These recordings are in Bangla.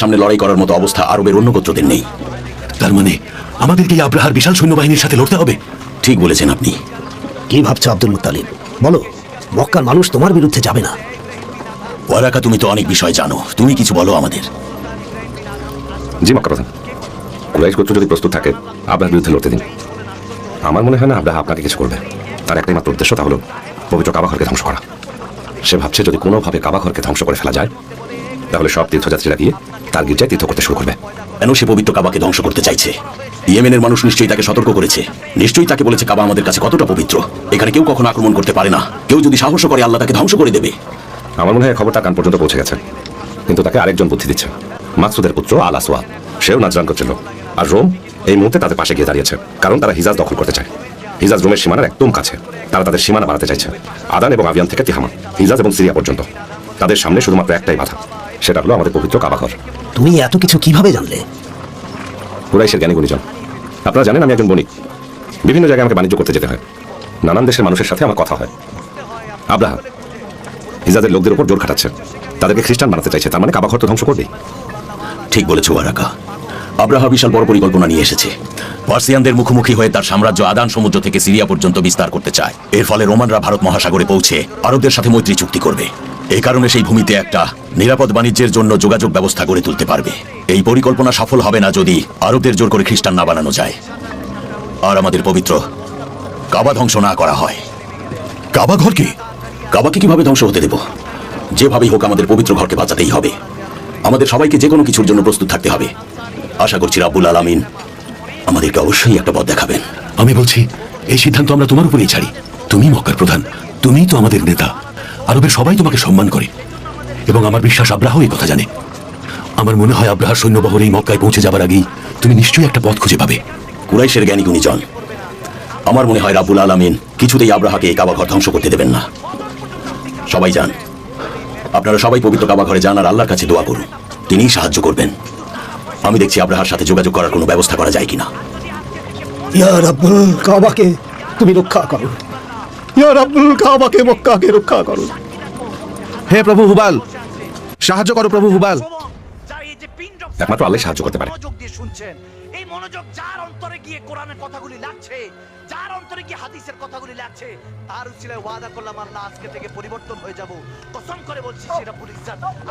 সামনে লড়াই করার মতো অবস্থা আরবের অন্য গোত্রদের নেই। তার মানে আমাদেরকে এই আব্রাহার বিশাল সৈন্যবাহিনীর সাথে লড়তে হবে? ঠিক বলেছেন আপনি। কি ভাবছ আব্দুল মুতালিব বলো মক্কার মানুষ তোমার বিরুদ্ধে যাবে না। ওয়ারাকা তুমি তো অনেক বিষয় জানো। তুমি কিছু বলো আমাদের। জি মক্কা প্রধান। কুরাইশ গোত্র যদি প্রস্তুত থাকে আপনার বিরুদ্ধে লড়তে দিন। আমার মনে হয় না আব্রাহা আপনাকে কিছু করবে। তার একটাই মাত্র উদ্দেশ্য তা হলো পবিত্র কাবাঘরকে ধ্বংস করা। সে ভাবছে যদি কোনোভাবে কাবাঘরকে ধ্বংস করে ফেলা যায় তাহলে সব তীর্থযাত্রীরা গিয়ে তার গির্জায় তীর্থ করতে শুরু করবে। কেন সে পবিত্র কাবাকে ধ্বংস করতে চাইছে? ইয়েমেনের মানুষ নিশ্চয়ই তাকে সতর্ক করেছে। নিশ্চয়ই তাকে বলেছে কাবা আমাদের কাছে কতটা পবিত্র। এখানে কেউ কখনো আক্রমণ করতে পারে না। কেউ যদি সাহস করে আল্লাহ তাকে ধ্বংস করে দেবে। আমার মনে হয় খবরটা কান পর্যন্ত পৌঁছে গেছে। কিন্তু তাকে আরেকজন বুদ্ধি দিচ্ছে। মাকসুদের পুত্র আল আসওয়াদ সেও নাজরান করছিল আর রোম এই মুহূর্তে তাদের পাশে গিয়ে দাঁড়িয়েছে। কারণ তারা হিজাজ দখল করতে চায়। হিজাজ রোমের সীমানার একদম কাছে। তারা তাদের সীমানা বাড়াতে চাইছে। আদান এবং আবিয়ান থেকে তিহামা। হিজাজ এবং সিরিয়া পর্যন্ত। তাদের সামনে শুধুমাত্র একটাই বাধা। সেটা হলো আমাদের পবিত্র কাবাঘর। তুমি এত কিছু কীভাবে জানলে? কুরাইশের জ্ঞানী গুণীজন আপনারা জানেন আমি একজন বণিক। বিভিন্ন জায়গায় আমাকে বাণিজ্য করতে যেতে হয়। নানান দেশের মানুষের সাথে আমার কথা হয়। আব্রাহা হিজাদের লোকদের উপর জোর খাটাচ্ছে। তাদেরকে খ্রিস্টান বানাতে চাইছে তার মানে কাবাঘর তো ধ্বংস করবেই। ঠিক বলেছ ওয়ারাকা। আব্রাহা বিশাল বড় পরিকল্পনা নিয়ে এসেছে। পার্সিয়ানদের মুখোমুখি হয়ে তার সাম্রাজ্য আদান সমুদ্র থেকে সিরিয়া পর্যন্ত বিস্তার করতে চায়। এর ফলে রোমানরা ভারত মহাসাগরে পৌঁছে আরবদের সাথে মৈত্রী চুক্তি করবে। এই কারণে সেই ভূমিতে একটা নিরাপদ বাণিজ্যের জন্য যোগাযোগ ব্যবস্থা গড়ে তুলতে পারবে। এই পরিকল্পনা সফল হবে না যদি আরবদের জোর করে খ্রিস্টান না বানানো যায়। আর আমাদের পবিত্র কাবা ধ্বংস না করা হয়। কাবা ঘরকে কাবাকে কীভাবে ধ্বংস হতে দেব? যেভাবেই হোক আমাদের পবিত্র ঘরকে বাঁচাতেই হবে। আমাদের সবাইকে যে কোনো কিছুর জন্য প্রস্তুত থাকতে হবে। আশা করছি রাব্বুল আলামিন আমাদেরকে অবশ্যই একটা পথ দেখাবেন। আমি বলছি, এই সিদ্ধান্ত আমরা তোমার উপরেই ছাড়ি। তুমি মক্কার প্রধান। তুমিই তো আমাদের নেতা। আরবের সবাই তোমাকে সম্মান করে। এবং আমার বিশ্বাস আব্রাহ এই কথা জানে। আমার মনে হয় আব্রাহার সৈন্যবহর এই মক্কায় পৌঁছে যাবার আগেই তুমি নিশ্চয়ই একটা পথ খুঁজে পাবে। কুরাইশের জ্ঞানী গুণীজন আমার মনে হয় রাব্বুল আলামিন কিছুতেই আব্রাহাকে এই কাবা ঘর ধ্বংস করতে দেবেন না। সবাই যান। আপনারা সবাই পবিত্র কাবা ঘরে যান আর আল্লাহর কাছে দোয়া করুন। তিনিই সাহায্য করবেন। আমি দেখছি আব্রাহার সাথে যোগাযোগ করার কোনো ব্যবস্থা করা যায় কিনা। ইয়া রাব্বুল কাবাকে তুমি রক্ষা করো। ইয়া রাব্বুল মক্কাকে রক্ষা করো। হে প্রভু হুবাল সাহায্য করো প্রভু হুবাল। একমাত্র আল্লাহই সাহায্য করতে পারে। মনোযোগ দিয়ে শুনছেন এই মনোযোগ যার অন্তরে গিয়ে কোরআনের কথাগুলি লাগছে যার অন্তরে গিয়ে হাদিসের কথাগুলি লাগছে তার উচিলায় ওয়াদা করলাম আল্লাহ আজকে থেকে পরিবর্তন হয়ে যাব। কসম করে বলছি সেটা পুলিশ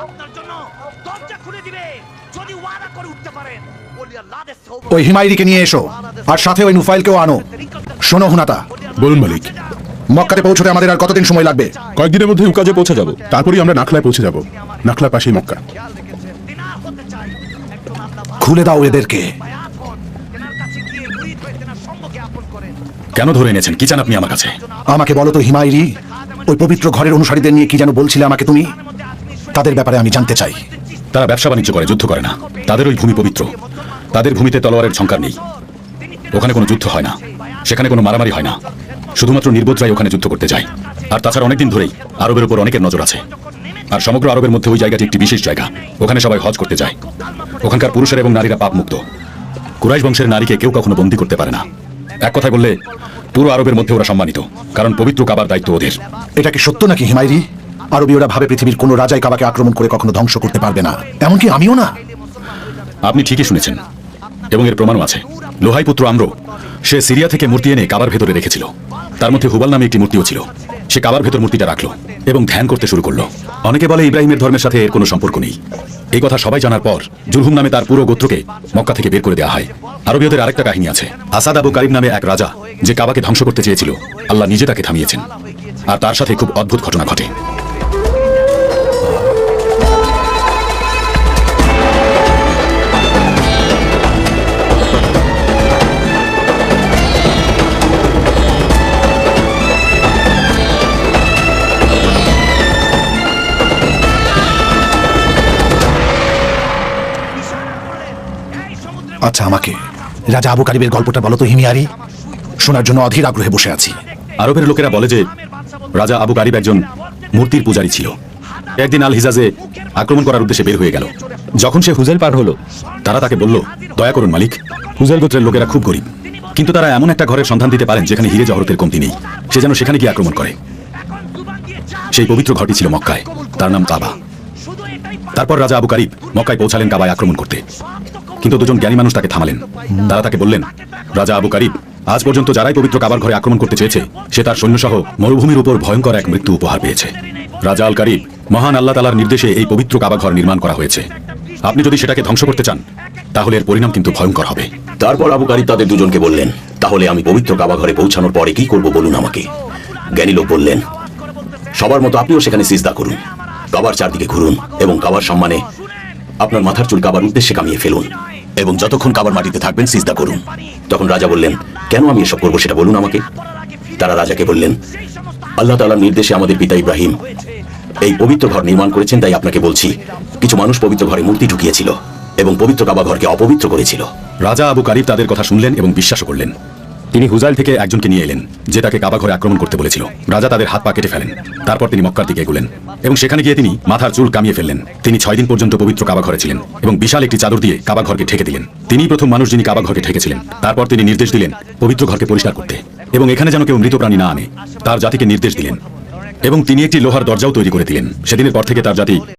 আপনার জন্য দরজা খুলে দিবে যদি ওয়াদা করে উঠতে পারেন। আল্লাহ ওই হিমায়রিকে নিয়ে এসো আর সাথে ওই নুফাইলকেও আনো। শোনো হুনাতা। বলুন মালিক। মক্কাতে পৌঁছতে আমাদের আর কতদিন সময় লাগবে? কয়েকদিনের মধ্যে উকাজে পৌঁছে যাব। তারপরেই আমরা নাখলায় পৌঁছে যাব। নাখলার পাশেই মক্কা। খুলে দাও এদেরকে। কেন ধরে এনেছেন? কি চান আপনি আমার কাছে? আমাকে বলো তো হিমায়রি ওই পবিত্র ঘরের অনুসারীদের নিয়ে কি যেন বলছিলে আমাকে তুমি? তাদের ব্যাপারে আমি জানতে চাই। তারা ব্যবসা বাণিজ্য করে যুদ্ধ করে না। তাদের ওই ভূমি পবিত্র। তাদের ভূমিতে তলোয়ারের ঝঙ্কার নেই। ওখানে কোনো যুদ্ধ হয় না। সেখানে কোনো মারামারি হয় না। শুধুমাত্র নির্বোধরাই ওখানে যুদ্ধ করতে যায়। আর তাছাড়া অনেকদিন ধরেই আরবের উপর অনেকের নজর আছে। আর সমগ্র আরবের মধ্যে ওই জায়গাটি একটি বিশেষ জায়গা। ওখানে সবাই হজ করতে যায়। ওখানকার পুরুষের এবং নারীরা পাপ মুক্ত কুরাইশ বংশের নারীকে কেউ কখনো বন্দি করতে পারে না। এক কথায় বললে পুরো আরবের মধ্যে ওরা সম্মানিত কারণ পবিত্র কাবার দায়িত্ব ওদের। এটা কি সত্য নাকি হিমায়রি? আরবীয়রা ভাবে পৃথিবীর কোনো রাজাই কাবাকে আক্রমণ করে কখনো ধ্বংস করতে পারবে না। এমনকি আমিও না। আপনি ঠিকই শুনেছেন এবং এর প্রমাণও আছে। লোহাই পুত্র আম্র, সে সিরিয়া থেকে মূর্তি এনে কাবার ভেতরে রেখেছিল। তার মধ্যে হুবাল নামে একটি মূর্তিও ছিল। সে কাবার ভেতর মূর্তিটা রাখল এবং ধ্যান করতে শুরু করল। অনেকে বলে ইব্রাহিমের ধর্মের সাথে এর কোনো সম্পর্ক নেই। এই কথা সবাই জানার পর জুলহুম নামে তার পুরো গোত্রকে মক্কা থেকে বের করে দেওয়া হয়। আরবীয়দের আরেকটা কাহিনী আছে। আসাদ আবু কারিম নামে এক রাজা যে কাবাকে ধ্বংস করতে চেয়েছিল, আল্লাহ নিজে তাকে থামিয়েছেন। আর তার সাথে খুব অদ্ভুত ঘটনা ঘটে। আচ্ছা আমাকে। রাজা আবু কারিবের গল্পটা বলো তো, হিমিয়ারি। শোনার জন্য অধীর আগ্রহে বসে আছি। আরবের লোকেরা বলে যে, রাজা আবু গারিব একজন মূর্তির পূজারী ছিল। একদিন আল হিজাজে আক্রমণ করার উদ্দেশ্যে বের হয়ে গেল। যখন সে হুজাইল পার হলো, তারা তাকে বলল, দয়া করুন, মালিক। হুজাইল গোত্রের লোকেরা খুব গরিব। কিন্তু তারা এমন একটা ঘরের সন্ধান দিতে পারেন, যেখানে হিরে জহরতের কমতি নেই। সে যেন সেখানে গিয়ে আক্রমণ করে। সেই পবিত্র ঘরটি ছিল মক্কায়। তার নাম কাবা। তারপর রাজা আবু কারিব মক্কায় পৌঁছালেন কাবায় আক্রমণ করতে। কিন্তু দুজন জ্ঞানী মানুষ তাকে থামালেন। তারা তাকে বললেন, রাজা আবু কারিব, আজ পর্যন্ত যারাই পবিত্র কাবার ঘরে আক্রমণ করতে চেয়েছে, সে তার সৈন্যসহ মরুভূমির উপর ভয়ঙ্কর এক মৃত্যু উপহার পেয়েছে। রাজা আল কারিব, মহান আল্লাহ তালার নির্দেশে এই পবিত্র কাবা ঘর নির্মাণ করা হয়েছে। আপনি যদি সেটাকে ধ্বংস করতে চান, তাহলে এর পরিণাম কিন্তু ভয়ঙ্কর হবে। তারপর আবু কারিব তাদের দুজনকে বললেন, তাহলে আমি পবিত্র কাবা ঘরে পৌঁছানোর পরে কি করব বলুন আমাকে? জ্ঞানী লোক বললেন, সবার মতো আপনিও সেখানে সিজদা করুন। কাবার চারদিকে ঘুরুন এবং কাবার সম্মানে আপনার মাথার চুল কাবার উদ্দেশ্যে কামিয়ে ফেলুন। এবং যতক্ষণ কাবার মাটিতে থাকবেন, সিজদা করুন। তখন রাজা বললেন, কেন আমি এসব করব সেটা বলুন আমাকে? তারা রাজাকে বললেন, আল্লাহ তালার নির্দেশে আমাদের পিতা ইব্রাহিম এই পবিত্র ঘর নির্মাণ করেছেন, তাই আপনাকে বলছি, কিছু মানুষ পবিত্র ঘরে মূর্তি ঢুকিয়েছিল এবং পবিত্র কাবা ঘরকে অপবিত্র করেছিল। রাজা আবু কারিব তাদের কথা শুনলেন এবং বিশ্বাস করলেন। তিনি হুজাইল থেকে একজনকে নিয়ে এলেন, যে তাকে কাবা ঘরে আক্রমণ করতে বলেছিল। রাজা তাদের হাত পা কেটে ফেলেন। তারপর তিনি মক্কার দিকে এগুলেন এবং সেখানে গিয়ে তিনি মাথার চুল কামিয়ে ফেললেন। তিনি ছয় দিন পর্যন্ত পবিত্র কাবা ঘরে ছিলেন এবং বিশাল একটি চাদর দিয়ে কাবা ঘরকে ঢেকে দিলেন। তিনি প্রথম মানুষ যিনি কাবা ঘরকে ঢেকেছিলেন। তারপর তিনি নির্দেশ দিলেন, পবিত্র ঘরকে পরিষ্কার করতে এবং এখানে যেন কেউ মৃত প্রাণী না আনে। তার জাতিকে নির্দেশ দিলেন এবং তিনি একটি লোহার দরজাও তৈরি করে দিলেন। সেদিনের পর থেকে তার জাতি